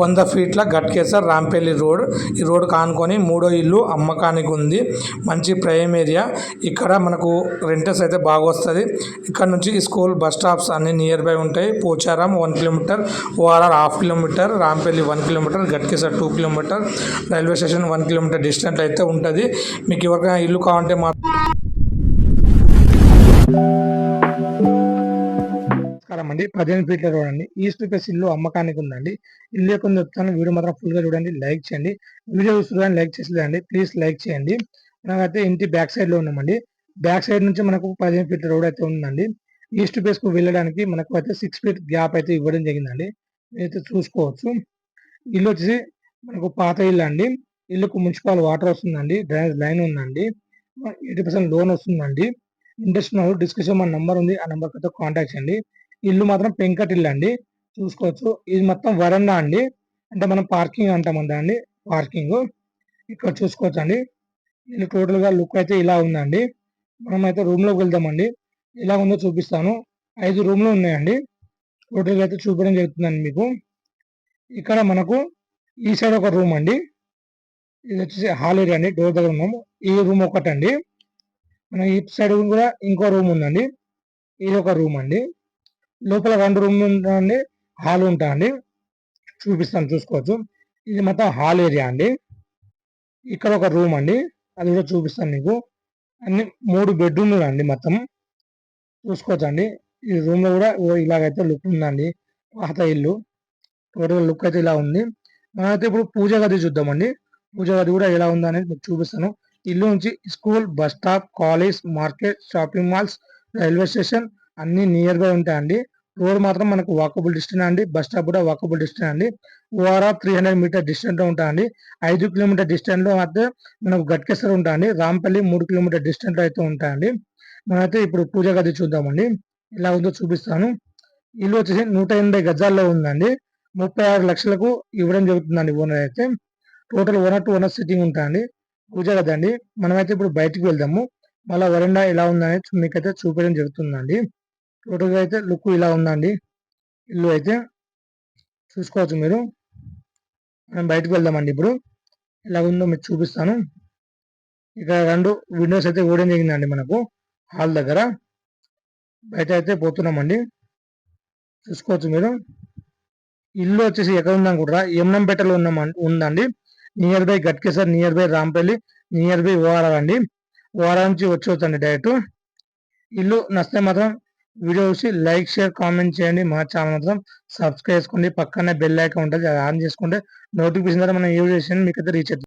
వంద ఫీట్ల గట్కేసర్ రాంపల్లి రోడ్. ఈ రోడ్ కానుకొని మూడో ఇల్లు అమ్మకానికి ఉంది మంచి ప్రైమ్ ఏరియా. ఇక్కడ మనకు రెంటర్స్ అయితే బాగా వస్తుంది ఇక్కడ నుంచి స్కూల్ బస్ స్టాప్స్ అన్ని నియర్ బై ఉంటాయి. Pocharam one kilometre ORR half kilometre Rampally one kilometre Ghatkesar two kilometre railway station one kilometre distant అయితే ఉంటుంది. మీకు ఎవరికైనా ఇల్లు కావాలంటే మాత్రం నమస్కారం అండి పదిహేను ఫీట్ల రోడ్ అండి ఈస్ట్ ఫేస్ ఇల్లు అమ్మకానికి ఉందండి. ఇల్లు యొక్క చెప్తాను వీడియో మాత్రం ఫుల్గా చూడండి లైక్ చేయండి. వీడియో చూడండి లైక్ చేసేదండి ప్లీజ్ లైక్ చేయండి. మనకైతే ఇంటి బ్యాక్ సైడ్లో ఉన్నామండి. బ్యాక్ సైడ్ నుంచి మనకు పదిహేను ఫీట్ల రోడ్ అయితే ఉందండి. ఈస్ట్ ఫేస్కు వెళ్ళడానికి మనకు అయితే సిక్స్ ఫీట్ గ్యాప్ అయితే ఇవ్వడం జరిగిందండి. అయితే చూసుకోవచ్చు. ఇల్లు వచ్చేసి మనకు పాత ఇల్లు అండి. ఇల్లుకు మున్సిపల్ వాటర్ వస్తుందండి డ్రైనేజ్ లైన్ ఉందండి. ఎయిటీ పర్సెంట్ లోన్ వస్తుందండి. ఇంట్రెస్ట్ ఉన్నారు డిస్క్రిప్షన్ మన నంబర్ ఉంది ఆ నెంబర్ అయితే కాంటాక్ట్ చేయండి. ఇల్లు మాత్రం పెంకటిల్లు అండి. చూసుకోవచ్చు. ఇది మొత్తం వరండా అండి. అంటే మనం పార్కింగ్ అంటాం అండి. పార్కింగ్. ఇక్కడ చూసుకోవచ్చు అండి. ఇల్లు టోటల్గా లుక్ అయితే ఇలా ఉందండి. మనం అయితే రూమ్లోకి వెళ్దామండి. ఎలా ఉందో చూపిస్తాను. ఐదు రూమ్లు ఉన్నాయండి. టోటల్గా అయితే చూపించడం జరుగుతుందండి మీకు. ఇక్కడ మనకు ఈ సైడ్ ఒక రూమ్ అండి. ఇది వచ్చేసి హాల్ ఏరియా అండి. డోర్ దగ్గర ఉన్నాము. ఈ రూమ్ ఒకటండి. మన ఈ సైడ్ కూడా ఇంకో రూమ్ ఉందండి. ఇది ఒక రూమ్ అండి. లోపల రెండు రూమ్ ఉంటాయండి. హాల్ ఉంటాయండి. చూపిస్తాను చూసుకోవచ్చు. ఇది మొత్తం హాల్ ఏరియా అండి. ఇక్కడ ఒక రూమ్ అండి. అది కూడా చూపిస్తాను మీకు. అన్ని మూడు బెడ్రూమ్లు అండి మొత్తం. చూసుకోవచ్చు అండి ఈ రూమ్లో కూడా ఓ ఇలాగైతే లుక్ ఉందండి. పాత ఇల్లు. టోటల్ లుక్ అయితే ఇలా ఉంది. మనమైతే ఇప్పుడు పూజ గది చూద్దామండి. పూజ గది కూడా ఎలా ఉందనేది మీకు చూపిస్తాను. ఇల్లు నుంచి school bus stop college market shopping malls railway station అన్ని నియర్ బై ఉంటాయండి. రోడ్ మాత్రం మనకు వాకబుల్ డిస్టెన్స్ అండి. బస్ స్టాప్ కూడా వాకబుల్ డిస్టెన్స్ అండి. ఓఆర్ఆర్ త్రీ హండ్రెడ్ మీటర్ డిస్టెన్స్లో ఉంటాయండి. ఐదు కిలోమీటర్ డిస్టెన్స్లో అయితే మనకు గట్కేసర్ ఉంటాయండి. రాంపల్లి మూడు కిలోమీటర్ డిస్టెన్స్లో అయితే ఉంటాయండి. మనమైతే ఇప్పుడు పూజ గది చూద్దామండి. ఎలా ఉందో చూపిస్తాను. ఇల్లు వచ్చేసి నూట ఎనభై గజాల్లో ఉందండి. ముప్పై ఆరు లక్షలకు ఇవ్వడం జరుగుతుందండి ఓనర్ అయితే. Total owner to owner sitting ఉంటాయండి. పూజ గది అండి. మనమైతే ఇప్పుడు బయటికి వెళ్దాము. మళ్ళీ వరండా ఎలా ఉందనేది మీకైతే చూపించడం జరుగుతుందండి. టోటల్గా అయితే లుక్ ఇలా ఉందండి. ఇల్లు అయితే చూసుకోవచ్చు మీరు. మనం బయటకు వెళ్దామండి ఇప్పుడు. ఎలా ఉందో మీకు చూపిస్తాను. ఇక్కడ రెండు విండోస్ అయితే ఓడడం జరిగిందండి మనకు. హాల్ దగ్గర. బయట అయితే పోతున్నామండి. చూసుకోవచ్చు మీరు. ఇల్లు వచ్చేసి ఎక్కడ ఉందని కూడా యమునంపేటలో ఉన్నాం ఉందండి. Nearby Ghatkesar nearby Rampally nearby ORR అండి. ఓఆర్ఆర్ నుంచి వచ్చి డైరెక్ట్ ఇల్లు నస్తే మాత్రం వీడియో చూసి లైక్ షేర్ కామెంట్ చేయండి. మా ఛానల్ మాత్రం సబ్స్క్రైబ్ చేసుకోండి. పక్కనే బెల్ ఐకాన్ ఉంటుంది అది ఆన్ చేసుకుంటే నోటిఫికేషన్ ద్వారా మనం ఏ చేసి మీకు అయితే రీచ్ అవుతుంది.